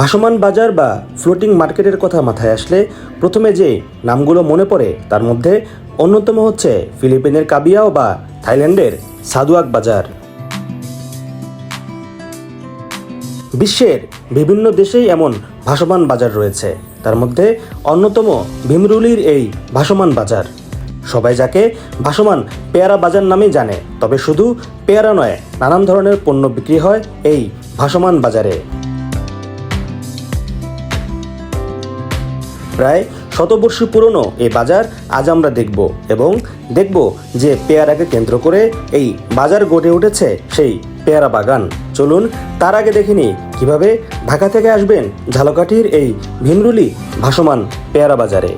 ভাসমান বাজার বা ফ্লোটিং মার্কেটের কথা মাথায় আসলে প্রথমে যে নামগুলো মনে পড়ে, তার মধ্যে অন্যতম হচ্ছে ফিলিপিনের কাবিয়াও বা থাইল্যান্ডের সাদুয়াক বাজার। বিশ্বের বিভিন্ন দেশেই এমন ভাসমান বাজার রয়েছে। তার মধ্যে অন্যতম ভীমরুলির এই ভাসমান বাজার। সবাই যাকে ভাসমান পেয়ারা বাজার নামেই জানে, তবে শুধু পেয়ারা নয়, নানান ধরনের পণ্য বিক্রি হয় এই ভাসমান বাজারে। প্রায় শতবর্ষী পুরনো এই বাজার আজ আমরা দেখব এবং দেখব যে পেয়ারাকে কেন্দ্র করে এই বাজার গড়ে উঠেছে সেই পেয়ারা বাগান। চলুন, তার আগে দেখিনি কীভাবে ঢাকা থেকে আসবেন ঝালকাঠির এই ভীমরুলি ভাসমান পেয়ারা বাজারে।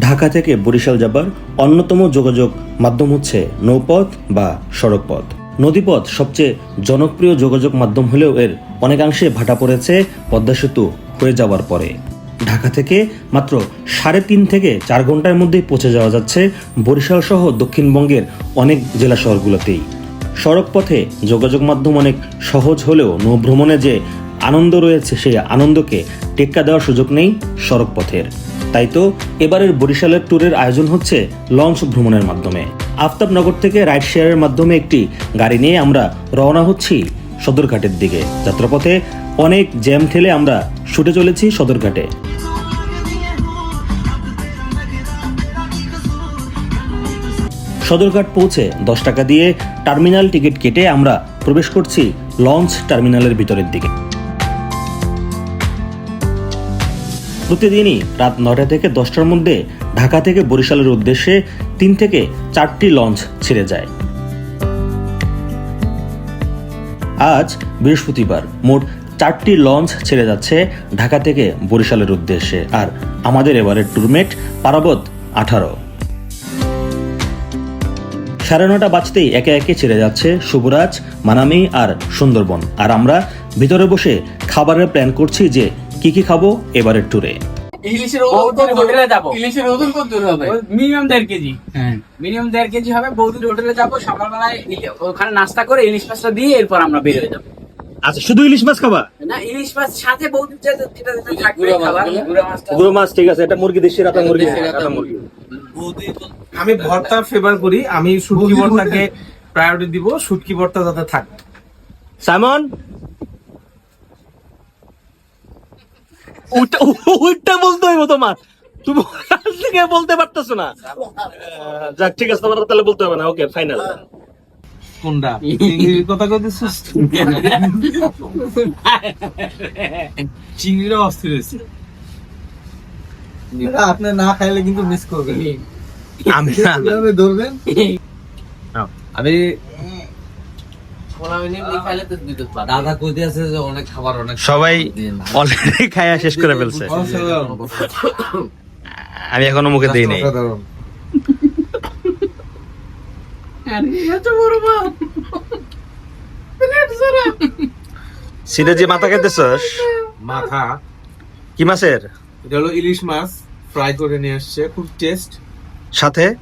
ঢাকা থেকে বরিশাল যাবার অন্যতম যোগাযোগ মাধ্যম হচ্ছে নৌপথ বা সড়কপথ। নদীপথ সবচেয়ে জনপ্রিয় যোগাযোগ মাধ্যম হলেও এর অনেকাংশে ভাটা পড়েছে পদ্মা সেতু হয়ে যাওয়ার পরে। ঢাকা থেকে মাত্র সাড়ে তিন থেকে চার ঘণ্টার মধ্যেই পৌঁছে যাওয়া যাচ্ছে বরিশাল সহ দক্ষিণবঙ্গের অনেক জেলা শহরগুলোতেই। সড়কপথে যোগাযোগ মাধ্যম অনেক সহজ হলেও নৌভ্রমণে যে আনন্দ রয়েছে, সেই আনন্দকে টেক্কা দেওয়ার সুযোগ নেই সড়কপথের তাই তো এবারের বরিশালের ট্যুরের আয়োজন হচ্ছে লঞ্চ ভ্রমণের মাধ্যমে। আফতাবনগর থেকে রাইড শেয়ারের মাধ্যমে একটি গাড়ি নিয়ে আমরা রওনা হচ্ছি সদরঘাটের দিকে। যাত্রাপথে অনেক জ্যাম ঠেলে আমরা ছুটে চলেছি সদরঘাটে। সদরঘাট পৌঁছে দশ টাকা দিয়ে টার্মিনাল টিকিট কেটে আমরা প্রবেশ করছি লঞ্চ টার্মিনালের ভিতরের দিকে। প্রতিদিনই রাত নয়টা থেকে দশটার মধ্যে ঢাকা থেকে বরিশালের উদ্দেশ্যে তিন থেকে চারটি লঞ্চ ছেড়ে যায়। আজ বৃহস্পতিবার মোট চারটি লঞ্চ ছেড়ে যাচ্ছে ঢাকা থেকে বরিশালের উদ্দেশ্যে, আর আমাদের এবারের ট্যুরমেট পারাবত আঠারো। সাড়ে নটা বাজতেই একে একে ছেড়ে যাচ্ছে শুভরাজ, মানামি আর সুন্দরবন, আর আমরা ভিতরে বসে খাবারের প্ল্যান করছি যে কি কি খাব এবারের ট্যুরে ইলিশের হোটেলে যাব। ইলিশের ওজন কত দূর হবে? মিনিমাম দেড় কেজি। হ্যাঁ। মিনিমাম দেড় কেজি হবে বৌদির হোটেলে যাব সকালবেলায় ওখানে নাস্তা করে ইলিশ মাছটা দিয়ে এরপর আমরা বের হয়ে যাব। আচ্ছা শুধু ইলিশ মাছ খাবা? না ইলিশ মাছ সাথে বৌদির যে যেটা যেটা থাকবে মাছ খাবার? গুঁড়া ঠিক আছে। এটা মুরগি দেশি রাতা মুরগি। দেশি রাতা মুরগি। মুরগি। আমি ভর্তা ফেভার করি। আমি শুটকি ভর্তাকে প্রায়োরিটি দিব শুটকি ভর্তা যাতে থাকে। সাইমন? ওইটা বলতে হইব তোমার। তুমি থেকে বলতে পারতেছো না। যাক ঠিক আছে তোমার তাহলে বলতে হবে না। ওকে ফাইনাল কোনটা? চিংড়ির কথা কইতেছিস? অস্থির হয়েছে আপনি না খাইলে কিন্তু মিস করবেন। আমি ধরবেন? আমি দাদা কইতে আছে যে অনেক খাবার অনেক সবাই অলরেডি খায়া শেষ করে ফেলছে। আমি এখনও মুখে দিই নাই। যে মাথা খাইতেছস মাথা। কি মাছের? এটা হলো ইলিশ মাছ ফ্রাই করে নিয়ে আসছে খুব টেস্ট। সাথে?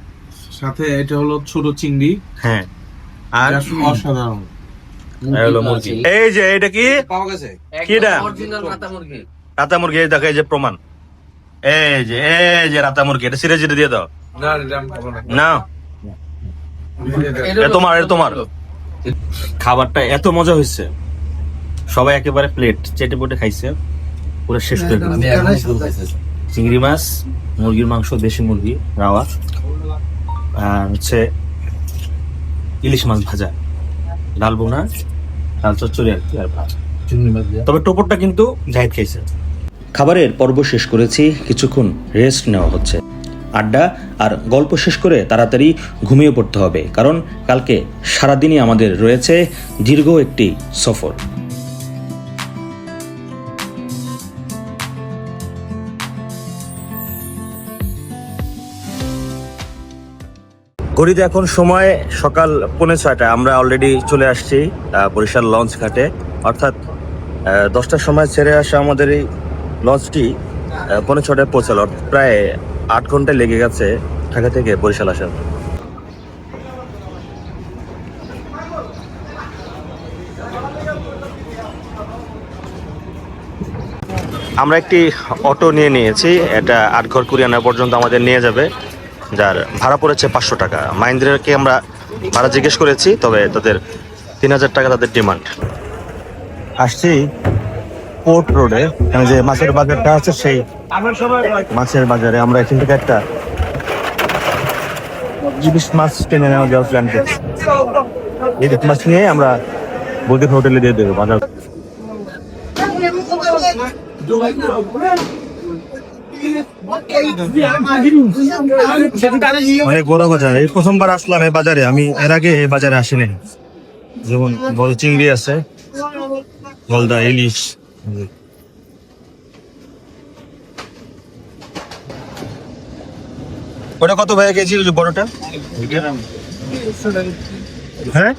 সাথে এটা হলো ছোট চিংড়ি। হ্যাঁ। আর অসাধারণ। এই হলো যে এটা কি? পাওয়া কি এটা? অরিজিনাল মাথা মুরগি। রাতা মুরগি দেখো এই যে প্রমাণ। এই যে এই যে রাতা মুরগি এটা সিরে জিরে দিয়ে দাও। না তোমার এটা তোমার। খাবারটা এত মজা হয়েছে। সবাই একেবারে প্লেট চেটে পুটে খাইছে। পুরো শেষ করে চিংড়ি মাছ মুরগির মাংস দেশি মুরগি রাওয়া। আর হচ্ছে ইলিশ মাছ ভাজা। ডাল বোনা ডাল চচ্চড়ি আর কি আর ভাত। তবে টোপরটা কিন্তু জাহিদ খাইছে খাবারের পর্ব শেষ করেছি কিছুক্ষণ রেস্ট নেওয়া হচ্ছে। আড্ডা আর গল্প শেষ করে তাড়াতাড়ি ঘুমিয়ে পড়তে হবে কারণ কালকে সারাদিনই আমাদের রয়েছে দীর্ঘ একটি সফর। ঘড়িতে এখন সময় সকাল পৌনে ছয়টায়। আমরা অলরেডি চলে আসছি বরিশাল লঞ্চ ঘাটে। অর্থাৎ দশটার সময় ছেড়ে আসা আমাদের এই লঞ্চটি পৌনে ছটায় পৌঁছালো। প্রায় আট ঘণ্টা লেগে গেছে ঢাকা থেকে বরিশাল আসার আমরা একটি অটো নিয়ে নিয়েছি। এটা আটঘর আনা পর্যন্ত আমাদের নিয়ে যাবে। যার ভাড়া পড়েছে পাঁচশো টাকা। মাহিন্দ্রাকে আমরা ভাড়া জিজ্ঞেস করেছি, তবে তাদের তিন হাজার টাকা তাদের ডিমান্ড। আসছি পোর্ট রোডে, এখানে যে মাছের বাজারটা আছে সেই মাছের বাজারে। আমরা এখান থেকে একটা ইলিশ মাছ টেনে নেওয়া যাওয়ার প্ল্যান করছি। ইলিশ মাছ নিয়ে আমরা বৌদি হোটেলে দিয়ে দেবো, বাজার। মানে গোড়া বাজার এই প্রথমবার আসলাম এই বাজারে, আমি এর আগে এই বাজারে আসিনি। যেমন বল চিংড়ি আছে, গলদা, ইলিশ। ওটা কত ভাই কেজি বড়টা? হ্যাঁ?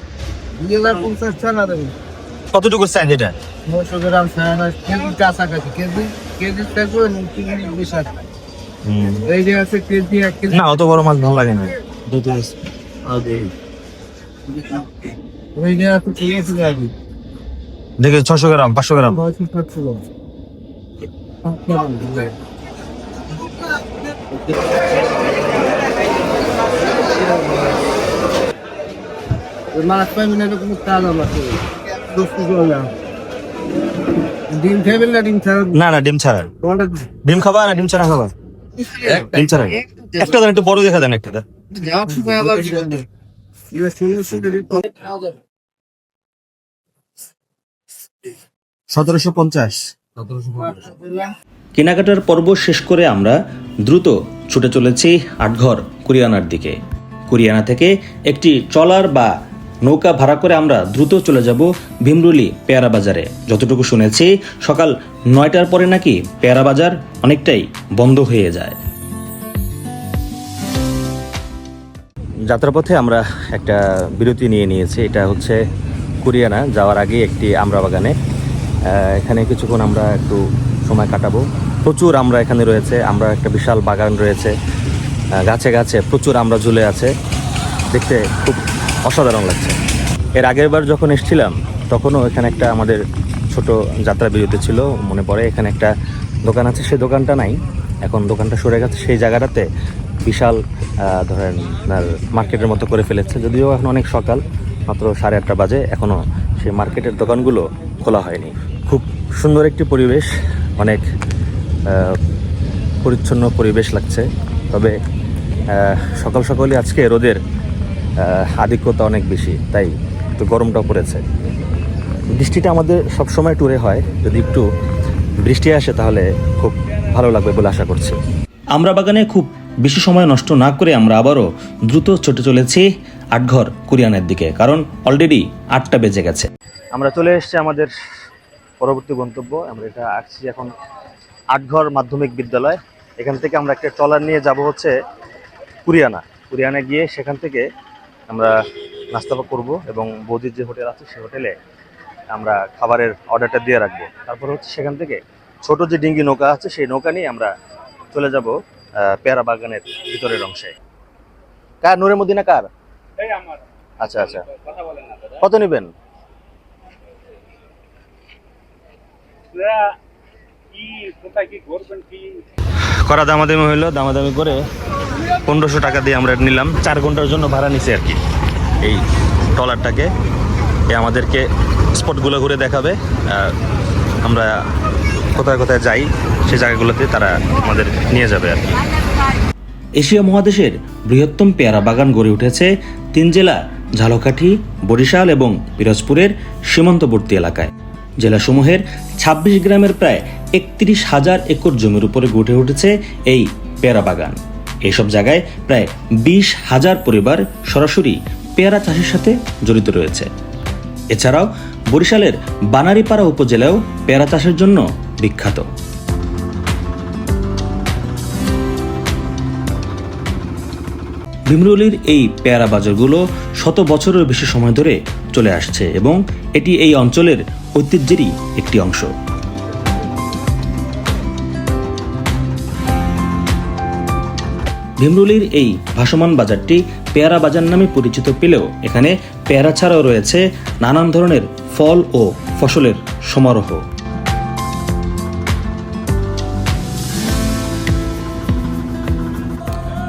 কতটুকু সাইজ এটা? না অত বড় মাছ ভালো লাগে না। দেখে ছশো গ্রাম পাঁচশো গ্রাম। মাছ পাইবেন এরকম তাজা মাছ দোস্ত না। ডিম না ডিম ছাড়া? না না ডিম ছাড়া। ডিম খাবা না ডিম ছাড়া খাবা? একটা দেন একটু বড় দেখা দেন একটা দেন। যাওয়ার সময় আবার এবার শুনে শুনে সতেরোশো পঞ্চাশ। কেনাকাটার পর্ব শেষ করে আমরা দ্রুত ছুটে চলেছি আটঘর কুরিয়ানার দিকে। কুরিয়ানা থেকে একটি ট্রলার বা নৌকা ভাড়া করে আমরা দ্রুত চলে যাব ভীমরুলি পেয়ারা বাজারে। যতটুকু শুনেছি, সকাল নয়টার পরে নাকি পেয়ারা বাজার অনেকটাই বন্ধ হয়ে যায়। যাত্রাপথে আমরা একটা বিরতি নিয়ে নিয়েছি। এটা হচ্ছে কুরিয়ানা, যাওয়ার আগে একটি আমরা বাগানে। এখানে কিছুক্ষণ আমরা একটু সময় কাটাবো। প্রচুর আমরা এখানে রয়েছে, আমরা একটা বিশাল বাগান রয়েছে। গাছে গাছে প্রচুর আমরা ঝুলে আছে। দেখতে খুব অসাধারণ লাগছে। এর আগের বার যখন এসেছিলাম, তখনও এখানে একটা আমাদের ছোট যাত্রা বিরতি ছিল, মনে পড়ে। এখানে একটা দোকান আছে সেই দোকানটা নাই। এখন দোকানটা সরে গেছে, সেই জায়গাটাতে বিশাল ধরেন, আপনার মার্কেটের মতো করে ফেলেছে। যদিও এখন অনেক সকাল, মাত্র সাড়ে আটটা বাজে, এখনও সেই মার্কেটের দোকানগুলো খোলা হয়নি। খুব সুন্দর একটি পরিবেশ, অনেক পরিচ্ছন্ন পরিবেশ লাগছে। তবে সকাল সকালই আজকে রোদের আধিক্যতা অনেক বেশি তাই একটু গরমটাও পড়েছে। বৃষ্টিটা আমাদের সবসময় ট্যুরে হয় যদি একটু বৃষ্টি আসে তাহলে খুব ভালো লাগবে বলে আশা করছি। আমরা বাগানে খুব বেশি সময় নষ্ট না করে আমরা আবারও দ্রুত ছুটে চলেছি আটঘর কুরিয়ানের দিকে কারণ অলরেডি আটটা বেজে গেছে। আমরা চলে এসেছি আমাদের পরবর্তী গন্তব্য আমরা এটা আসছি এখন আটঘর মাধ্যমিক বিদ্যালয়। এখান থেকে আমরা একটা ট্রলার নিয়ে যাব হচ্ছে কুরিয়ানা। কুরিয়ানা গিয়ে সেখান থেকে আমরা নাস্তা করব এবং বৌদির যে হোটেল আছে সেই হোটেলে আমরা খাবারের অর্ডারটা দিয়ে রাখব। তারপর হচ্ছে সেখান থেকে ছোট যে ডিঙ্গি নৌকা আছে সেই নৌকা নিয়ে আমরা চলে যাব পেয়ারা বাগানের ভিতরের অংশে। কার? নূরে মদিনা কার? আচ্ছা আচ্ছা। কত নেবেন? করা দামাদামি হইল, দামাদামি করে পনেরোশো টাকা দিয়ে আমরা নিলাম। চার ঘণ্টার জন্য ভাড়া নিছি আর কি। এই ট্রলারটাকে, এ আমাদেরকে স্পটগুলো ঘুরে দেখাবে। আমরা কোথায় কোথায় যাই সেই জায়গাগুলোতে তারা আমাদের নিয়ে যাবে আর কি। এশিয়া মহাদেশের বৃহত্তম পেয়ারা বাগান গড়ে উঠেছে তিন জেলা, ঝালকাঠি, বরিশাল এবং পিরোজপুরের সীমান্তবর্তী এলাকায়। জেলাসমূহের ২৬ গ্রামের প্রায় একত্রিশ হাজার একর জমির উপরে গড়ে উঠেছে এই পেয়ারা বাগান। এইসব জায়গায় প্রায় বিশ হাজার পরিবার সরাসরি পেয়ারা চাষের সাথে জড়িত রয়েছে। এছাড়াও বরিশালের বানারীপাড়া উপজেলাও পেয়ারা চাষের জন্য বিখ্যাত। ভিমরুলির এই পেয়ারা বাজারগুলো শত বছরের বেশি সময় ধরে চলে আসছে এবং এটি এই অঞ্চলের ঐতিহ্যেরই একটি অংশ। ভিমরুলির এই ভাসমান বাজারটি পেয়ারা বাজার নামে পরিচিত পেলেও এখানে পেয়ারা ছাড়াও রয়েছে নানান ধরনের ফল ও ফসলের সমারোহ।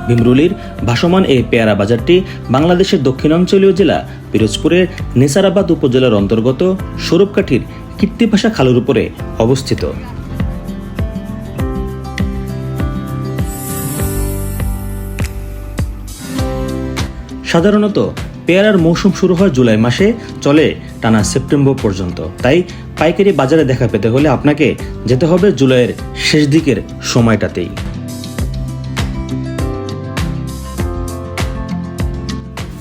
ভিমরুলির ভাসমান এই পেয়ারা বাজারটি বাংলাদেশের দক্ষিণাঞ্চলীয় জেলা, পিরোজপুরের নেসারাবাদ উপজেলার অন্তর্গত সৌরভকাঠির কীর্তিভাষা খালুর উপরে অবস্থিত। সাধারণত পেয়ারার মৌসুম শুরু হয় জুলাই মাসে, চলে টানা সেপ্টেম্বর পর্যন্ত। তাই পাইকারি বাজারে দেখা পেতে হলে আপনাকে যেতে হবে জুলাইয়ের শেষ দিকের সময়টাতেই।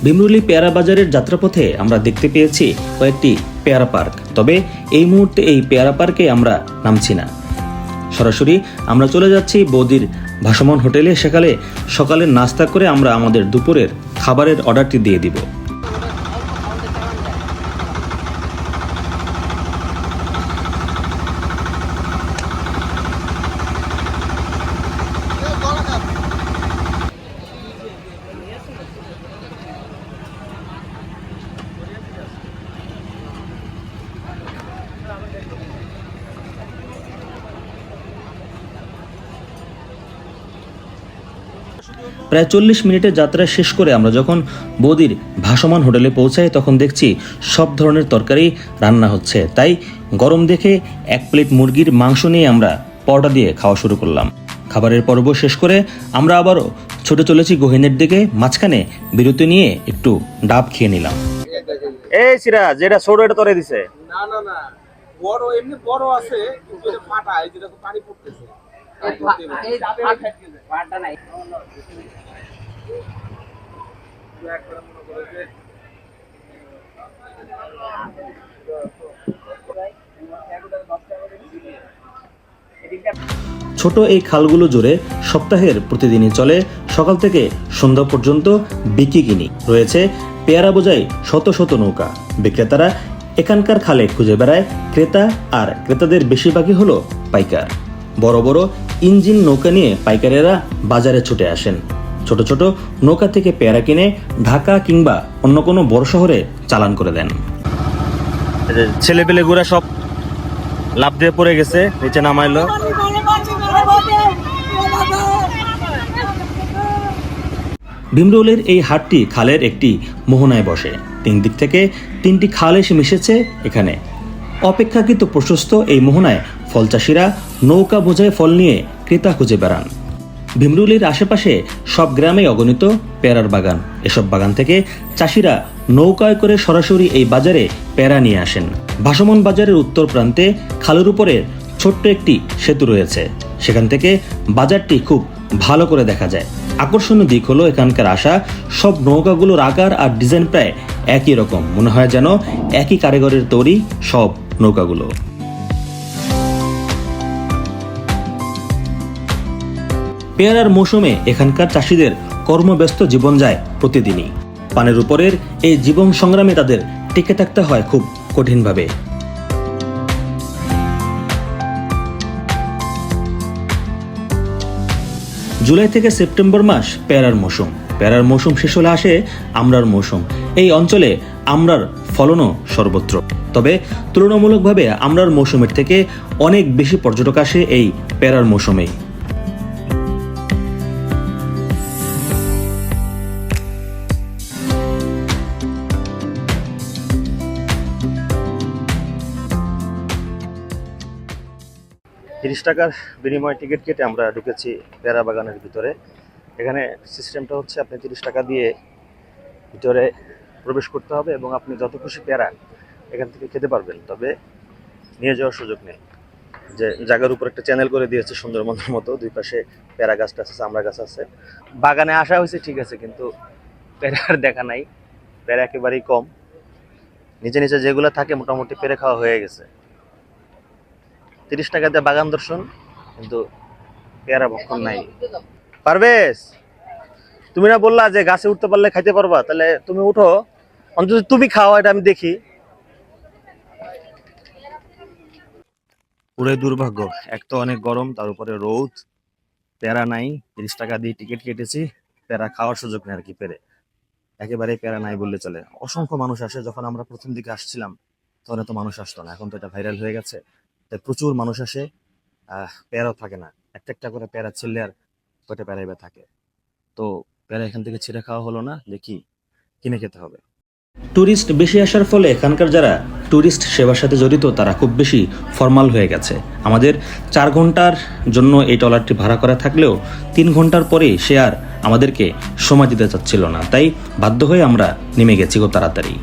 ভীমরুলি পেয়ারা বাজারের যাত্রাপথে আমরা দেখতে পেয়েছি কয়েকটি পেয়ারা পার্ক। তবে এই মুহূর্তে এই পেয়ারা পার্কে আমরা নামছি না। সরাসরি আমরা চলে যাচ্ছি বৌদির ভাসমান হোটেলে। সেকালে সকালের নাস্তা করে আমরা আমাদের দুপুরের খাবারের অর্ডারটি দিয়ে দিব। প্রায় চল্লিশ মিনিটের যাত্রা শেষ করে আমরা যখন বৌদির ভাসমান হোটেলে পৌঁছাই তখন দেখছি সব ধরনের তরকারি রান্না হচ্ছে। তাই গরম দেখে এক প্লেট মুরগির মাংস নিয়ে আমরা পরোটা দিয়ে খাওয়া শুরু করলাম। খাবারের পর্ব শেষ করে আমরা আবারও ছুটে চলেছি গহিনের দিকে মাঝখানে বিরতি নিয়ে একটু ডাব খেয়ে নিলাম। এই সিরাজ যেটা ছোট এটা তরে দিছে। না না না। বড় এমনি বড় আছে কিন্তু এটা ফাটা এই পানি পড়তেছে। ছোট এই খালগুলো জুড়ে সপ্তাহের প্রতিদিনই চলে। সকাল থেকে সন্ধ্যা পর্যন্ত বিকিকিনি। রয়েছে পেয়ারা বোঝাই শত শত নৌকা। বিক্রেতারা এখানকার খালে খুঁজে বেড়ায় ক্রেতা আর ক্রেতাদের বেশিরভাগই হলো পাইকার। বড় বড় ইঞ্জিন নৌকা নিয়ে পাইকারেরা বাজারে ছুটে আসেন। ছোট ছোট নৌকা থেকে পেয়ারা কিনে ঢাকা কিংবা অন্য কোনো বড় শহরে চালান করে দেন। ছেলে পেলে গুড়া সব লাভ দিয়ে পড়ে গেছে নিচে নামাইলো। ভীমরুলের এই হাটটি খালের একটি মোহনায় বসে। তিন দিক থেকে তিনটি খাল এসে মিশেছে এখানে। অপেক্ষাকৃত প্রশস্ত এই মোহনায় ফল চাষিরা নৌকা বোঝায় ফল নিয়ে ক্রেতা খুঁজে বেড়ান। ভীমরুলির আশেপাশে সব গ্রামে অগণিত পেয়ারার বাগান। এসব বাগান থেকে চাষিরা নৌকায় করে সরাসরি এই বাজারে পেয়ারা নিয়ে আসেন। ভাসমান বাজারের উত্তর প্রান্তে খালের উপরে ছোট্ট একটি সেতু রয়েছে। সেখান থেকে বাজারটি খুব ভালো করে দেখা যায়। আকর্ষণীয় দিক হলো এখানকার আসা সব নৌকাগুলোর আকার আর ডিজাইন প্রায় একই রকম। মনে হয় যেন একই কারিগরের তৈরি সব নৌকাগুলো। পেয়ারার মৌসুমে এখানকার চাষিদের কর্মব্যস্ত জীবন যায় প্রতিদিনই। পানের উপরের এই জীবন সংগ্রামে তাদের টিকে থাকতে হয় খুব কঠিনভাবে। জুলাই থেকে সেপ্টেম্বর মাস পেয়ারার মৌসুম। পেয়ারার মৌসুম শেষ হলে আসে আমরার মৌসুম। এই অঞ্চলে আমরার ফলনও সর্বত্র। তবে তুলনামূলকভাবে আমরার মৌসুমের থেকে অনেক বেশি পর্যটক আসে এই পেয়ারার মৌসুমেই তিরিশ টাকার বিনিময়ে টিকিট কেটে আমরা ঢুকেছি পেয়ারা বাগানের ভিতরে। এখানে সিস্টেমটা হচ্ছে আপনি তিরিশ টাকা দিয়ে ভিতরে প্রবেশ করতে হবে এবং আপনি যত খুশি পেয়ারা এখান থেকে খেতে পারবেন। তবে নিয়ে যাওয়ার সুযোগ নেই। যে জায়গার উপর একটা চ্যানেল করে দিয়েছে সুন্দরবনের মতো, দুই পাশে পেয়ারা গাছটা আছে, চামড়া গাছ আছে। বাগানে আসা হয়েছে, ঠিক আছে, কিন্তু পেয়ারার দেখা নাই। পেয়ারা একেবারেই কম। নিচে নিচে যেগুলো থাকে, মোটামুটি পেরে খাওয়া হয়ে গেছে। তিরিশ টাকা দিয়ে বাগান দর্শন কিন্তু পেয়ারা ভক্ষণ নাই। পারবেশ তুমি না বললা যে গাছে উঠতে পারলে খাইতে পারবা তাহলে তুমি উঠো। অন্তত তুমি খাও এটা আমি দেখি। পুরো দুর্ভাগ্য এক তো অনেক গরম তার উপরে রোদ প্যারা নাই তিরিশ টাকা দিয়ে টিকিট কেটেছি প্যারা খাওয়ার সুযোগ নেই আর কি পেরে। একেবারে প্যারা নাই বললে চলে। অসংখ্য মানুষ আসে যখন আমরা প্রথম দিকে আসছিলাম তখন তো মানুষ আসতো না এখন তো এটা ভাইরাল হয়ে গেছে। তাই প্রচুর মানুষ আসে প্যারাও থাকে না। একটা একটা করে প্যারা ছেলে আর পেটে প্যারাইবে থাকে। তো প্যারা এখান থেকে ছিঁড়ে খাওয়া হলো না দেখি কিনে খেতে হবে। ট্যুরিস্ট বেশি আসার ফলে এখানকার যারা ট্যুরিস্ট সেবার সাথে জড়িত তারা খুব বেশি ফর্মাল হয়ে গেছে। আমাদের চার ঘণ্টার জন্য এই ট্রলারটি ভাড়া করা থাকলেও তিন ঘণ্টার পরে সে আর আমাদেরকে সময় দিতে চাচ্ছিল না। তাই বাধ্য হয়ে আমরা নেমে গেছি গো তাড়াতাড়ি।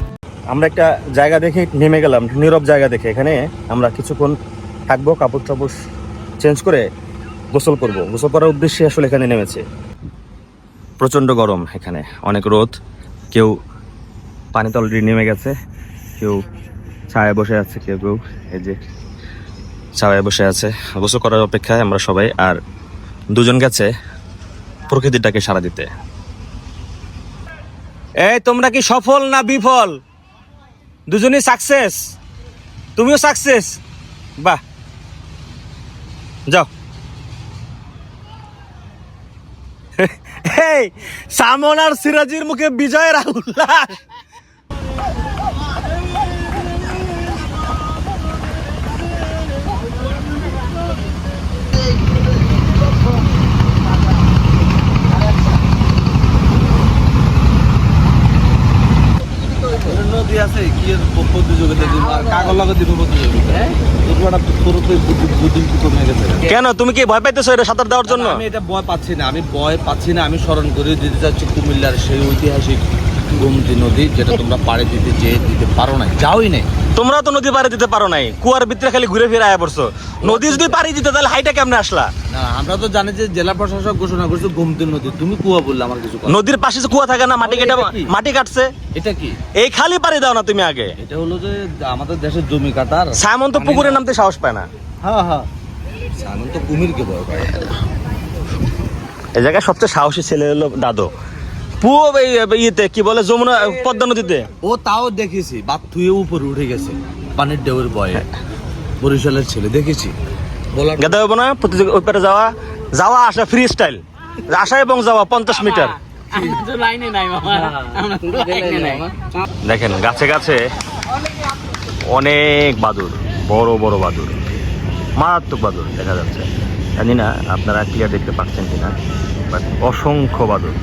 আমরা একটা জায়গা দেখে নেমে গেলাম নীরব জায়গা দেখে। এখানে আমরা কিছুক্ষণ থাকব, কাপড় টাপড় চেঞ্জ করে গোসল করব। গোসল করার উদ্দেশ্যে আসলে এখানে নেমেছে। প্রচণ্ড গরম এখানে, অনেক রোদ, কেউ পানিতে অলরেডি নেমে গেছে, কেউ ছায়া বসে আছে, কেউ কেউ এই যে ছায়া বসে আছে। গোসল করার অপেক্ষায় আমরা সবাই, আর দুজন গেছে প্রকৃতিটাকে সারা দিতে। এই, তোমরা কি সফল না বিফল? দুজনই সাকসেস তুমিও সাকসেস বাহ! যাও। সামন আর সিরাজির মুখে বিজয়ের উল্লাস আছে কি প্রতিযোগিতা কাগজ লাগা দিব প্রতিযোগিতা। তোর তোর তো বুদ্ধি বুদ্ধি কমে গেছে। কেন? তুমি কি ভয় পাইতেছো এটা সাঁতার দেওয়ার জন্য? আমি এটা ভয় পাচ্ছি না আমি ভয় পাচ্ছি না আমি স্মরণ করে দিতে চাচ্ছি কুমিল্লার সেই ঐতিহাসিক গোমতী নদী যেটা তোমরা পাড়ে দিতে যেয়ে দিতে পারো না যাওই নাই। তোমরা তো নদী পাড়ি দিতে পারো নাই। কুয়ার ভিতরে খালি ঘুরে ফিরে আয়া পড়ছো। নদী যদি পাড়ি দিতে তাহলে হাইটা কেমনে আসলা? না আমরা তো জানি যে জেলা প্রশাসক ঘোষণা করছে গোমতী নদী। তুমি কুয়া বললে আমার কিছু নদীর পাশে যে কুয়া থাকে না মাটি কেটে মাটি কাটছে। এটা কি? এই খালি পাড়ি দাও না তুমি আগে। এটা হলো যে আমাদের দেশের জমি কাটার সাইমন তো পুকুরে নামতে সাহস পায় না। হ্যাঁ হ্যাঁ। সামন তো কুমিরকে ভয় পায়। এই জায়গায় সবচেয়ে সাহসী ছেলে হলো দাদু। পু ইয়েতে কি বলে যমুনা পদ্মা নদীতে ও তাও দেখেছি বাদ থুয়ে উপরে উঠে গেছে পানির ঢেউয়ের ভয়ে বরিশালের ছেলে দেখেছি বলার গেতে হবে না প্রতিযোগী ওই পারে যাওয়া যাওয়া আসা ফ্রি স্টাইল আসা এবং যাওয়া পঞ্চাশ মিটার দেখেন গাছে গাছে অনেক বাদুর বড় বড় বাদুর মারাত্মক বাদুর দেখা যাচ্ছে জানি না আপনারা ক্লিয়ার দেখতে পাচ্ছেন কিনা বাট অসংখ্য বাদুর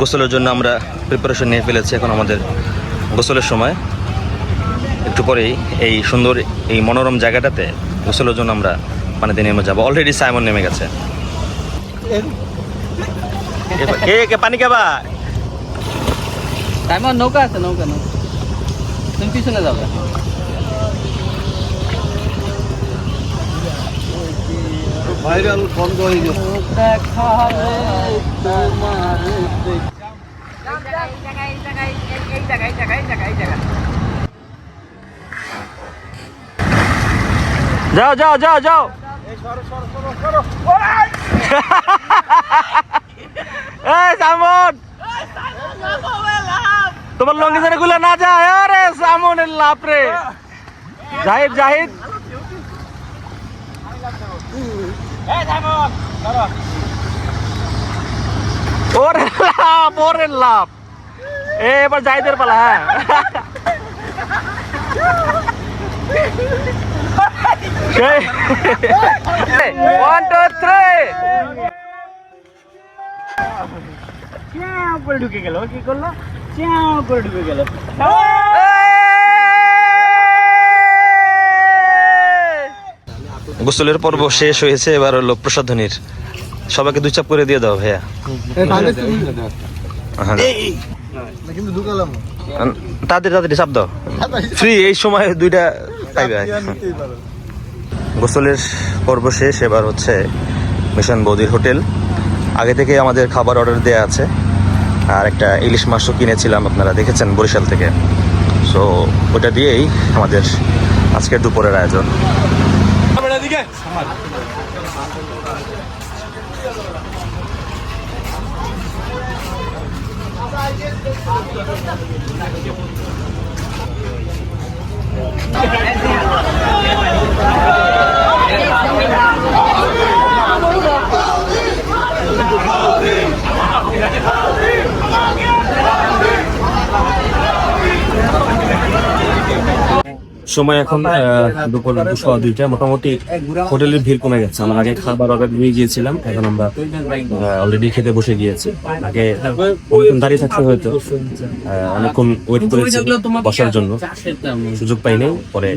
গোসলের জন্য আমরা প্রিপারেশন নিয়ে ফেলেছি এখন আমাদের গোসলের সময়। একটু পরেই এই সুন্দর এই মনোরম জায়গাটাতে গোসলের জন্য আমরা পানিতে নেমে যাব। অলরেডি সাইমন নেমে গেছে। পানি কেবা তাইমা নৌকা আছে, নৌকা নৌকা। তুমি পিছনে যাবে। ভাইরাল বন্ধ হয়ে গেছে। যাও যাও যাও যাও। তোমার লঙ্গি গুলো না যায়। আরে, সামনের লাভ রে। জাহিদ জাহিদ। ওরে লাভ ওরে লাভ এ এবার জাহিদের পালা হ্যাঁ। ওয়ান টু থ্রি করে ঢুকে গেল? কি করল? চ্যাও করে ঢুকে গেল? গোসলের পর্ব শেষ হয়েছে এবার হলো প্রসাধনীর সবাইকে দুই চাপ করে দিয়ে দাও ভাইয়া। হ্যাঁ। তাড়াতাড়ি তাড়াতাড়ি চাপ দাও। ফ্রি এই সময় দুইটা পাইবে। গোসলের পর্ব শেষ এবার হচ্ছে মিশন বৌদির হোটেল। আগে থেকে আমাদের খাবার অর্ডার দেওয়া আছে। আর একটা ইলিশ মাছও কিনেছিলাম আপনারা দেখেছেন বরিশাল থেকে। সো ওটা দিয়েই আমাদের আজকের দুপুরের আয়োজন। 이게 정말 সময় এখন আহ, দুপুর দুশো দুইটা। মোটামুটি হোটেলের ভিড় কমে গেছে। আমরা আগে খাবার অর্ডার দিয়ে গিয়েছিলাম এখন আমরা অলরেডি খেতে বসে গিয়েছি। আগে দাঁড়িয়ে থাকতে হয়তো অনেকক্ষণ ওয়েট করেছি বসার জন্য। সুযোগ পাইনি পরে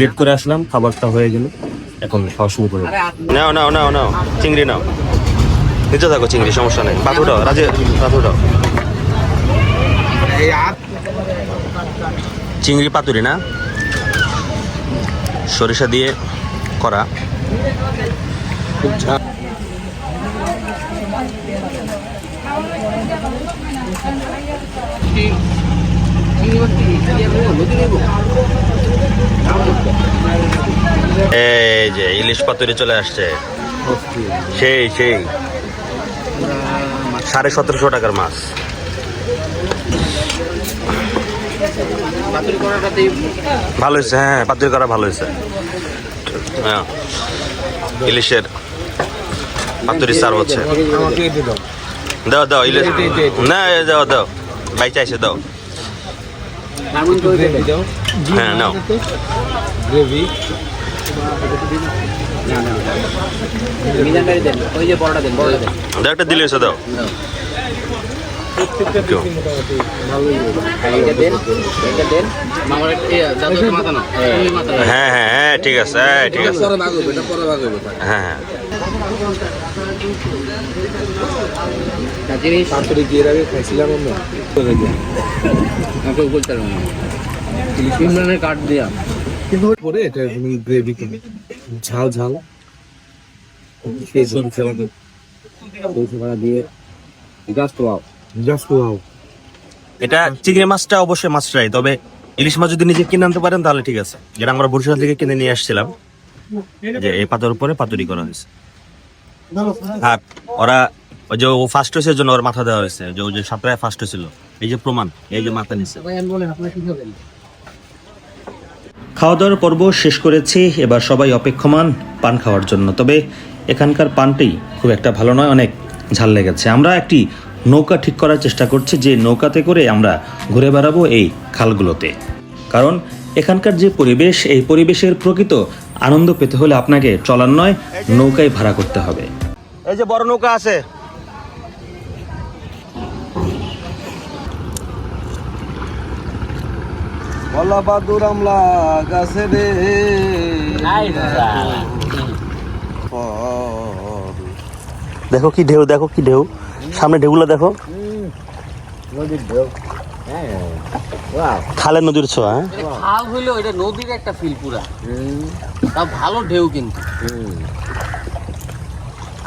লেট করে আসলাম খাবারটা হয়ে গেল এখন খাওয়া শুরু করে নাও নাও নাও নাও চিংড়ি নাও। নিতে থাকো চিংড়ি সমস্যা নেই। পাথুটাও রাজে পাথুটাও চিংড়ি পাতুরি না? সরিষা দিয়ে করা। এই যে ইলিশ পাতুরি চলে আসছে। সেই সেই। সাড়ে সতেরোশো টাকার মাছ। ভালো হয়েছে হ্যাঁ পাতুরি করা ভালো হয়েছে। হ্যাঁ। ইলিশের পাতুরি সার্ভ হচ্ছে। দাও দাও দাও ইলিশ। না দাও দাও। ভাই চাইছে দাও। হ্যাঁ নাও। গ্রেভি। মিজানটারি দেন ওই যে বড়টা দেন বড়টা দেন দাও একটা দিলে এসে দাও। হ্যাঁ। হ্যাঁ। হ্যাঁ ঠিক আছে হ্যাঁ ঠিক আছে। হ্যাঁ হ্যাঁ। তা ইমরানের দিয়া। কিন্তু পরে এটা গ্রেভি ঝাল ঝাল। দিয়ে গাছ ওয়াও জাস্ট ওয়াও এটা চিংড়ি মাছটা অবশ্যই মাছ ফ্রাই তবে ইলিশ মাছ যদি নিজে কিনে আনতে পারেন তাহলে ঠিক আছে। যেটা আমরা বরিশাল থেকে কিনে নিয়ে আসছিলাম যে এই পাতার উপরে পাতুরি করা হয়েছে। আর ওরা ওই যে ও ফার্স্ট হয়েছে জন্য ওর মাথা দেওয়া হয়েছে যে ও যে সাঁতরায় ফার্স্ট হয়েছিল। এই যে প্রমাণ এই যে মাথা নিচ্ছে খাওয়া দাওয়ার পর্ব শেষ করেছি এবার সবাই অপেক্ষমান পান খাওয়ার জন্য। তবে এখানকার পানটি খুব একটা ভালো নয় অনেক ঝাল লেগেছে। আমরা একটি নৌকা ঠিক করার চেষ্টা করছি যে নৌকাতে করে আমরা ঘুরে বেড়াবো এই খালগুলোতে। কারণ এখানকার যে পরিবেশ এই পরিবেশের প্রকৃত আনন্দ পেতে হলে আপনাকে চলার নয় নৌকায় ভাড়া করতে হবে। এই যে বড় নৌকা আছে। বাদুর আমলা গাছে রে। দেখো কি ঢেউ দেখো কি ঢেউ। সামনে ঢেউগুলো দেখো। খালের নদীর ছোঁয়া হ্যাঁ? খাল হইলেও এটা নদীর একটা ফিল পুরা। তা ভালো ঢেউ কিন্তু।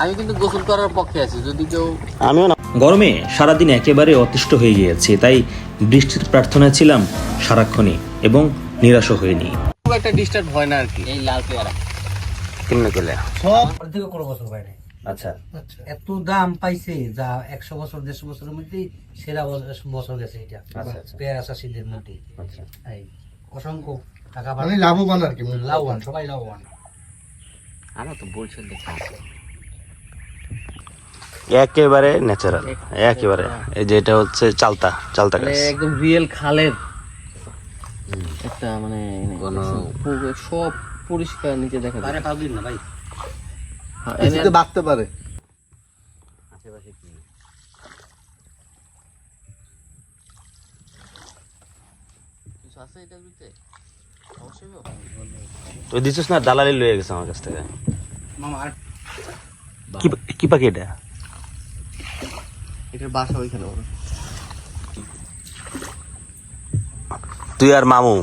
আমি কিন্তু গোসল করার পক্ষে আছি যদি কেউ আমিও না গরমে সারাদিন একেবারে অতিষ্ঠ হয়ে গিয়েছি তাই বৃষ্টির প্রার্থনা ছিলাম সারাক্ষণই এবং নিরাশ হয়নি খুব একটা ডিস্টার্ব হয় না আর কি। এই লাল পেয়ারা। কেমনে গেলে সব থেকে কোনো বছর আচ্ছা। এত দাম পাইছে যা একশো বছর দেড়শো বছরের মধ্যে সেরা বছর- বছর গেছে এটা। পেয়ারা চাষিদের মধ্যে। আচ্ছা। অসংখ্য টাকা মানে লাভবান আর কি লাভবান। সবাই লাভবান। আমরা তো বলছেন দেখি একেবারে ন্যাচারাল একেবারে। এই যে এটা হচ্ছে চালতা চালতা মানে গাছ। একদম রিয়েল খালের একটা মানে সব পরিষ্কার নিচে দেখা যায়। পাবলিক না ভাই? হ্যাঁ, বাঁচতে পারে। তুই দিছিস না দালালি লয়ে গেছে আমার কাছ থেকে। আর কি কি পাখি এটা? এটার বাসা ওইখানে। তুই আর মামু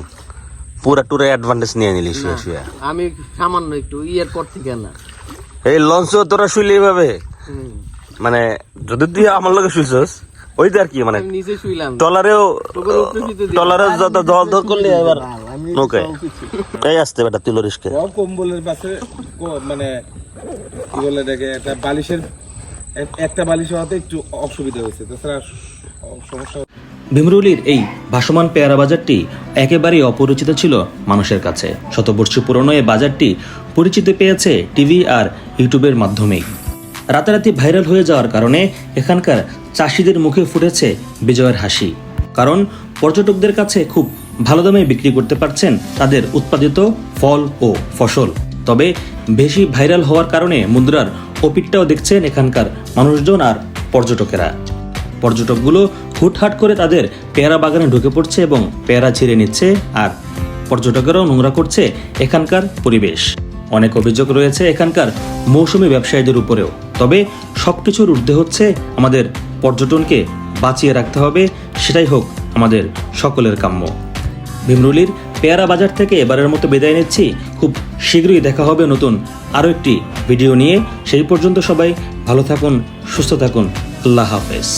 পুরা টুরে অ্যাডভান্টেজ নিয়ে নিলি শুয়ে শুয়ে। আমি সামান্য একটু ইয়ের পর থেকে না। এই লঞ্চ তোরা শুইলি এইভাবে? মানে যদি তুই আমার লগে শুইছস ওই তো আর কি মানে আমি নিচে শুইলাম। টলারেও যত জল ধর করলি এবার। নৌকায়। এই আসতে বেটা তুই লরিসকে। কম্বলের পাশে মানে কি বলে দেখে একটা বালিশের একটা বালিশ হওয়াতে একটু অসুবিধা হয়েছে। তাছাড়া সমস্যা ভীমরুলির এই ভাসমান পেয়ারা বাজারটি একেবারেই অপরিচিত ছিল মানুষের কাছে। শতবর্ষ পুরনো এই বাজারটি পরিচিতি পেয়েছে টিভি আর ইউটিউবের মাধ্যমেই। রাতারাতি ভাইরাল হয়ে যাওয়ার কারণে এখানকার চাষিদের মুখে ফুটেছে বিজয়ের হাসি। কারণ পর্যটকদের কাছে খুব ভালো দামে বিক্রি করতে পারছেন তাদের উৎপাদিত ফল ও ফসল। তবে বেশি ভাইরাল হওয়ার কারণে মুদ্রার অপিকটাও দেখছেন এখানকার মানুষজন আর পর্যটকেরা। পর্যটকগুলো হুটহাট করে তাদের পেয়ারা বাগানে ঢুকে পড়ছে এবং পেয়ারা ছিঁড়ে নিচ্ছে আর পর্যটকেরাও নোংরা করছে এখানকার পরিবেশ। অনেক অভিযোগ রয়েছে এখানকার মৌসুমী ব্যবসায়ীদের উপরেও। তবে সবকিছুর ঊর্ধ্বে হচ্ছে আমাদের পর্যটনকে বাঁচিয়ে রাখতে হবে, সেটাই হোক আমাদের সকলের কাম্য। ভীমরুলির পেয়ারা বাজার থেকে এবারের মতো বিদায় নিচ্ছি। খুব শীঘ্রই দেখা হবে নতুন আরও একটি ভিডিও নিয়ে। সেই পর্যন্ত সবাই ভালো থাকুন, সুস্থ থাকুন। আল্লাহ হাফেজ।